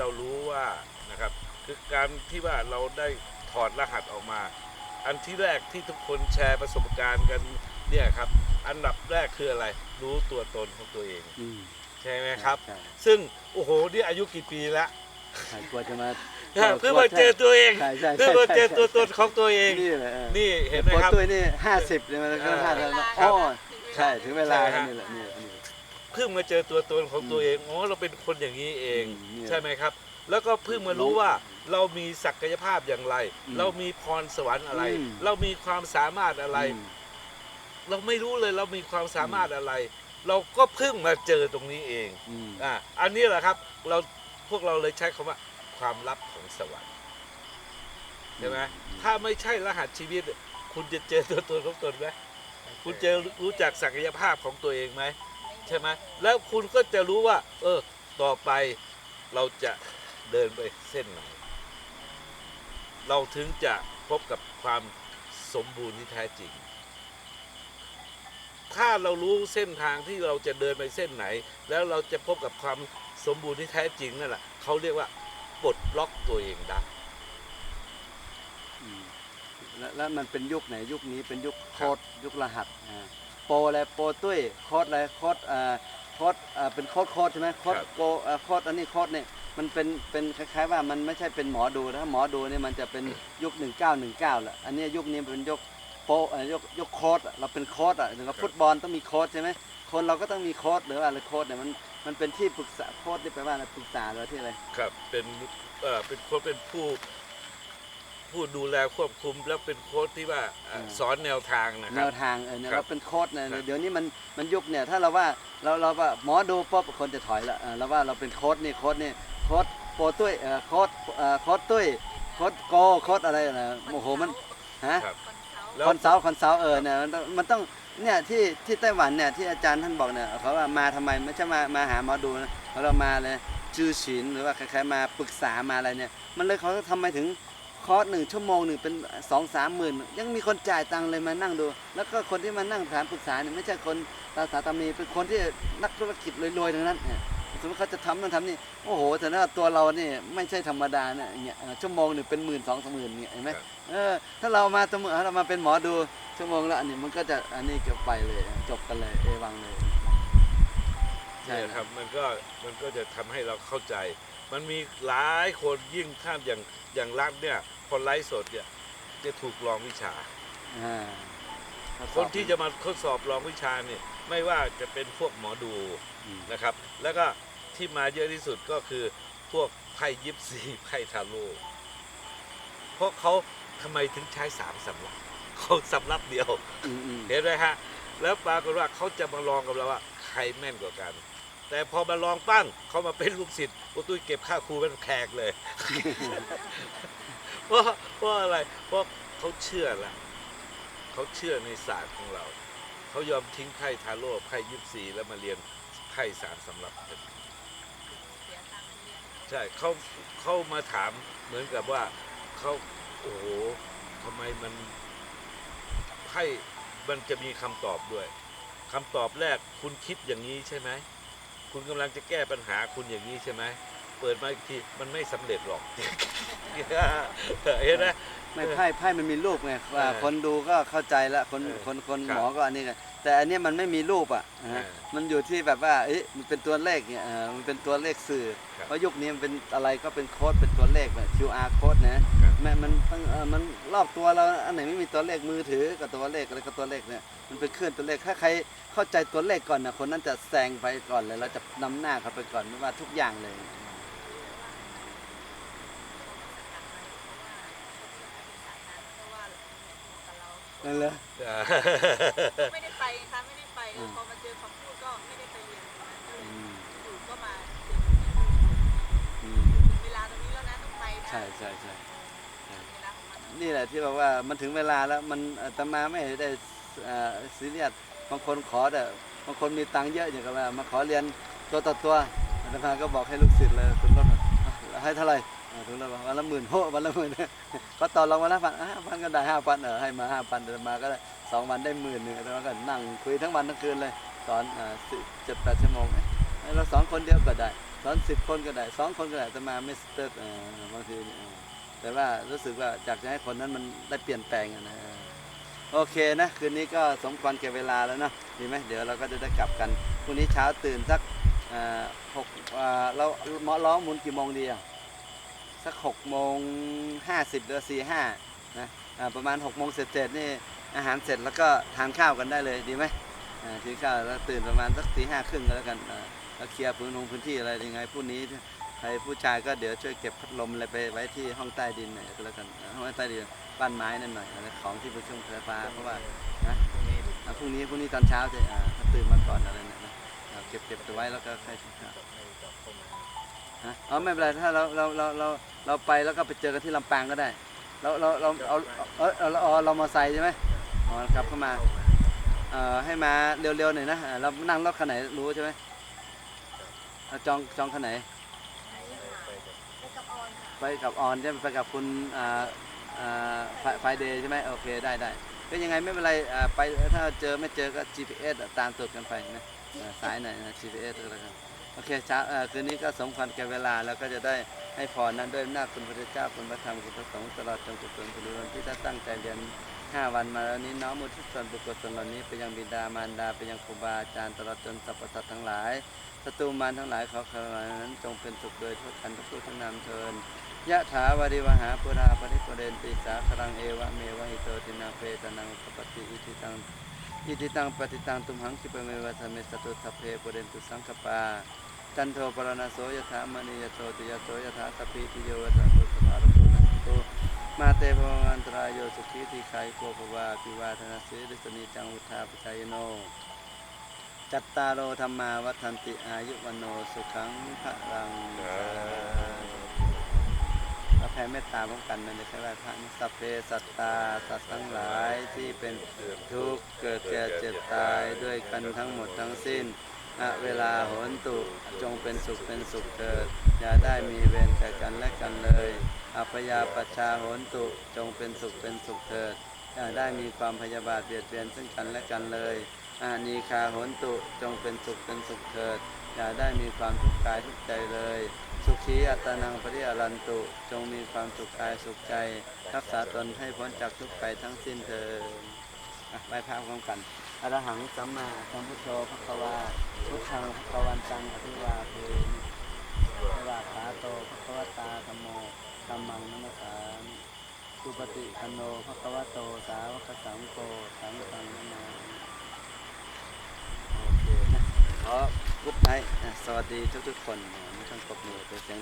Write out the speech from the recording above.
เรารู้ว่านะครับคือการที่ว่าเราได้ถอดรหัสออกมา อันที่แรกที่ทุกคนแชร์ประสบการณ์กันเนี่ยครับ อันดับแรกคืออะไร รู้ตัวตนของตัวเอง อืม ใช่ไหมครับ ใช่ ซึ่งโอ้โหนี่อายุกี่ปีแล้วใช่กลัวจะมาเพื่อมาเจอตัวเองใช่ใช่เพื่อมาเจอตัวตนของตัวเอง นี่แหละนี่เห็นไหมครับ พอตุ้ยนี่ห้าสิบเนี่ยมันก็อ่าห้าแล้วครัอ๋บอใช่ถึงเวลาใช่ฮะนี่แหละนี่แหละนี่แหละ เพิ่งมาเจอตัวตนของตัวเองอ๋อเราเป็นคนอย่างนี้เอง อืมเนี่ยใช่ไหมครับ แล้วก็เพิ่งมารู้ว่าเรามีศักยภาพอย่างไรอืมเรามีพรสวรรค์อะไร อืม เรามีความสามารถอะไรอืมเราไม่รู้เลยเรามีความสามารถอะไร เราก็เพิ่งมาเจอตรงนี้เองอืม อ่าอันนี้แหละครับเราพวกเราเลยใช้คำว่าความลับของสวรรค์ใช่ไหมถ้าไม่ใช่รหัสชีวิต คุณจะเจอตัวตนของตนไหมคุณจะรู้จักศักยภาพของตัวเองไหม ใช่ไหมแล้วคุณก็จะรู้ว่า เออ ต่อไปเราจะเดินไปเส้นไหน เราถึงจะพบกับความสมบูรณ์ที่แท้จริง ถ้าเรารู้เส้นทางที่เราจะเดินไปเส้นไหน แล้วเราจะพบกับความสมบูรณ์ที่แท้จริงนั่นแหละเขาเรียกว่าปลดล็อกตัวเองได้แล้วมันเป็นยุคไหนยุคนี้เป็นยุคโคดยุครหัสอ่า ปรอะไรโปรตุ้ยโค้ดอะไรโค้ดอ่าโค้ดอ่าเป็นโค้ดโค้ดใช่ไหมโค้ดครับ โกอ่าโค้ดอันนี้โค้ดเนี่ยมันเป็นเป็นคล้ายๆว่ามันไม่ใช่เป็นหมอดูนะหมอดูเนี่ยมันจะเป็นยุค 1919แหละอันนี้ยุคนี้เป็นยุคโปรเอ่อยกยกโค้ดอะเราเป็นโค้ดอะถึงกับฟุตบอลต้องมีโค้ดใช่ไหมคนเราก็ต้องมีโค้ดหรือว่าอะไรโค้ดเนี่ยมันมันเป็นที่ปรึกษาโค้ดนี่แปลว่าอะไรปรึกษาหรือว่าที่อะไร ครับเป็นเอ่อเป็นคนเป็นผู้ ผู้ดูแลควบคุมแล้วเป็นโค้ชที่ว่าเอ่อสอนแนวทางนะคแนรับ วทางเออเนี่ยครับเราเป็นโค้ดเนี่ยครับ เดี๋ยวนี้มันมันยุคเนี่ยถ้าเราว่าเราเราว่าหมอดูปุ๊บคนจะถอยละเออเราว่าเราเป็นโค้ดนี่โค้ดนี่โค้ดโปรตุ้ยเออโค้ดเออโค้ดตุ้ยโค้ดโกโค้ดอะไรนะโอ้โหมันฮะ ครับ แล้ว คอนซัลท์คอนซัลท์เออเนี่ยมันต้องมันต้องเนี่ยที่ที่ไต้หวันเนี่ยที่อาจารย์ท่านบอกเนี่ยเขาว่ามาทำไมไม่ใช่มามาหาหมอดูนะเขาเรามาเลยจื้อฉินหรือว่าคล้ายๆมาปรึกษามาอะไรเนี่ยมันเลยเขาทำไมถึง คอร์สหนึ่งชั่วโมงหนึ่งเป็นสองสามหมื่นยังมีคนจ่ายตังค์เลยมานั่งดู แล้วก็คนที่มานั่งถามปรึกษาเนี่ยไม่ใช่คนตาสาตามีเป็นคนที่นักธุรกิจรวยๆทั้งนั้นเนี่ยสมมติเขาจะทำนั่นทำนี่โอ้โหแต่ถ้าตัวเราเนี่ยไม่ใช่ธรรมดาเนี่ยอย่างเงี้ยเออชั่วโมงหนึ่งเป็นหมื่นสองสามหมื่นเนี่ยเห็นไหมครับเออถ้าเรามาตัวมือเรามาเป็นหมอดูชั่วโมงละอันนี้มันก็จะอันนี้ก็ไปเลยจบกันเลยเอวังเลยใช่เนี่ยครับมันก็มันก็จะทำให้เราเข้าใจ มันมีหลายคนยิ่งข้ามอย่างอย่างรัฐเนี่ยคนไลฟ์สดเนี่ยจะถูกลองวิชา อ่าคนที่จะมาทดสอบลองวิชาเนี่ยไม่ว่าจะเป็นพวกหมอดูอืมนะครับ แล้วก็ที่มาเยอะที่สุดก็คือพวกไพ่ยิปซีไพ่ทาโร่เพราะเขาทำไมถึงใช้สามสำรับเขาสำรับเดียว อืมอืมเห็นไหมฮะ แล้วปรากฏว่าเขาจะมาลองกับเราว่าใครแม่นกว่ากัน แต่พอมาลองปั้งเขามาเป็นลูกศิษย์โอ้ตุ้ยเก็บค่าครูเป็นแขกเลยเพราะเพราะอะไรเพราะเขาเชื่อละเขาเชื่อในศาสตร์ของเรา เขายอมทิ้งไพ่ทาโร่ไพ่ยิปซีแล้วมาเรียนไพ่สามสำหรับกันใช่เขาเขามาถามเหมือนกับว่าเขาโอ้โหทำไมมันไพ่มันจะมีคำตอบด้วยคำตอบแรกคุณคิดอย่างนี้ใช่ไหม คุณกำลังจะแก้ปัญหาคุณอย่างนี้ใช่ไหมเปิดมาอีกทีมันไม่สำเร็จหรอกเห็นไหม ไม่ไพ่ไพ่มันมีรูปไงว่าเออคนดูก็เข้าใจแล้วคนเออคนคนครับหมอก็อันนี้ไงแต่อันเนี้ยมันไม่มีรูปอะนะฮะเออมันอยู่ที่แบบว่าเอ๊ะมันเป็นตัวเลขเนี่ยเออมันเป็นตัวเลขสื่อครับเพราะยุคนี้มันเป็นอะไรก็เป็นโค้ดเป็นตัวเลขแบบ QR โค้ดนะครับแม่มันต้องเออมันรอบตัวเราอันไหนไม่มีตัวเลขมือถือกับตัวเลขอะไรก็ตัวเลขเนี่ยมันเป็นเคลื่อนตัวเลขถ้าใครเข้าใจตัวเลขก่อนนะคนนั้นจะแซงไปก่อนเลยแล้วจะนำหน้าเขาไปก่อนไม่ว่าทุกอย่างเลย นั่นเลยอ่าไม่ได้ไปค่ะไม่ได้ไปเออมพอมาเจอคำพูดก็ไม่ได้ไปเรียนตรงนั้นก็เลยอืมอยู่ก็มาเจออืมถึงเวลาตรงนี้แล้วนะต้องไปนะใช่ใช่ใช่เวลาของมันนี่แหละที่บอกว่ามันถึงเวลาแล้วมันอาตมาไม่ได้เอ่อซีเรียสบางคนขอแต่บางคนมีตังค์เยอะอย่างกับว่ามาขอเรียนตัวต่อตัวอาตมาก็บอกให้ลูกศิษย์เลยคุณรถให้เท่าไหร่อ่า ถึงเราบอกวันละหมื่นโหวันละหมื่นก็ต่อรองวันละพันห้าพันก็ได้ห้าพันเออให้มาห้าพันอาตมาก็ได้สองวันได้หมื่นหนึ่งอาตมาก็นั่งคุยทั้งวันทั้งคืนเลย สอนอ่าเจ็ดแปดชั่วโมงเราสอนคนเดียวก็ได้ สอนสิบคนก็ได้สองคนก็ได้แต่มาไม่สเตอร์บางทีแต่ว่ารู้สึกว่าอยากจะให้คนนั้นมันได้เปลี่ยนแปลงนะโอเคนะ คืนนี้ก็สมควรแก่เวลาแล้วเนาะดีไหมเดี๋ยวเราก็จะได้กลับกันพรุ่งนี้เช้าตื่นสักหกเอ่อเราหมอล้อหมุนกี่โมงดีอะ สักหกโมงห้าสิบหรือสี่ห้านะอ่าประมาณหกโมงเสร็จๆนี่อาหารเสร็จแล้วก็ทานข้าวกันได้เลยดีไหมอ่าทีข้าวแล้วตื่นประมาณสักตีห้าครึ่งก็แล้วกันอ่าแล้วเคลียร์พื้นลงพื้นที่อะไรยังไงพรุ่งนี้ใครผู้ชายก็เดี๋ยวช่วยเก็บพัดลมอะไรไปไว้ที่ห้องใต้ดินหน่อยก็แล้วกันห้องใต้ดินบ้านไม้นั่นหน่อยอะไรของที่เป็นเครื่องไฟฟ้าเพราะว่านะอะพรุ่งนี้พรุ่งนี้ตอนเช้าจะอ่าถ้าตื่นมาก่อนอะไรเนี่ยนะเอาเก็บเก็บเอาไว้แล้วก็ค่อยกินข้าวฮะอ๋อไม่เป็นไรถ้าเราเราเราเรา เราไปแล้วก็ไปเจอกันที่ลำปางก็ได้ เราเราเราเอาเอาเอาเอาเอาเรามาใส่ใช่ไหมอ๋อกลับเข้ามาเอ่อให้มาเร็วๆหน่อยนะอ่าเรานั่งรถคันไหนรู้ใช่ไหมเราจองจองคันไหน ไปกับออนค่ะไปกับออนใช่ไหมไปกับคุณอ่าอ่าไฟเดย์ใช่ไหมโอเคได้ได้ก็ยังไงไม่เป็นไรอ่าไปถ้าเจอไม่เจอก็ GPS อะตามตัวกันไปนะอ่าสายไหนนะ GPS ก็แล้วกัน โอเคเช้าเออคืนนี้ก็สมควรแก่เวลาแล้วก็จะได้ให้พรนั้นด้วยอำนาคุณพระเจ้าคุณพระธรรมคุณพระสงฆ์ตลอดจนกุศลผลบุญที่ท่าตั้งใจเรียนห้าวันมาแล้วนี้น้อมมุทิส่วนบุญกุศลเหล่านี้ไปยังบิดามารดาไปยังครูบาอาจารย์ตลอดจนสรรพสัตว์ทั้งหลายศัตรูมารทั้งหลายขอขอนั้นจงเป็นสุขโดยทั่วกันทุกผู้ทุกนามเทินยะถาวาริวหาปุราปริปุเรนติสาครังเอวะเมวะหิโตตินาเปตนังปปติอิทิตังอิทิตังปฏิตังตุมหังคิปเมวะสมเมสตุสัพเพปุเรนตุสังคปา จันโทปรณโสยถามณียโสติยโสยถาสพพิติโยวะสัพพุทธารโกนันโตมาเตภวันตรายโยสุขีทีไคโกภวาปิวาธนาสีริสนีจังวุธาปชายโน จัตตาโอธรรมาวัฏันติอายุวันโนสุขังพระรังเราแผ่เมตตาพร้อมกันมันจะใช้ไหว้พระนะสัพเพสัตตาสัตว์ทั้งหลายที่เป็นทุกข์เกิดแก่เจ็บตายด้วยกันทั้งหมดทั้งสิ้น ณเวลาโหนตุจงเป็นสุขเป็นสุขเกิด อย่าได้มีเวรแก่กันและกันเลย อัพยาปชชาโหนตุจงเป็นสุขเป็นสุขเถิด อย่าได้มีความพยาบาทเบียดเบียนซึ่งกันและกันเลย อานีคาโหนตุจงเป็นสุขเป็นสุขเถิด อย่าได้มีความทุกข์กายทุกใจเลย สุขีอัตนังปริอรันตุจงมีความสุขกายสุขใจ รักษาตนให้พ้นจากทุกข์ไปทั้งสิ้นเถิดไปพาพร้อมกัน อรหังสัมมาสัมพุทโธพระควาพุทธังพระวันตังอภิวาเทมิสวาขาโตพระควตาธรมโมธัมมังนัมสามสุปฏิคันโนภควโตสาวกสังโฆสังฆังนามาโอเคนะขอกุ๊ดไนสวัสดีทุกๆคนไม่ต้องกดมือเป็นเสียงดัง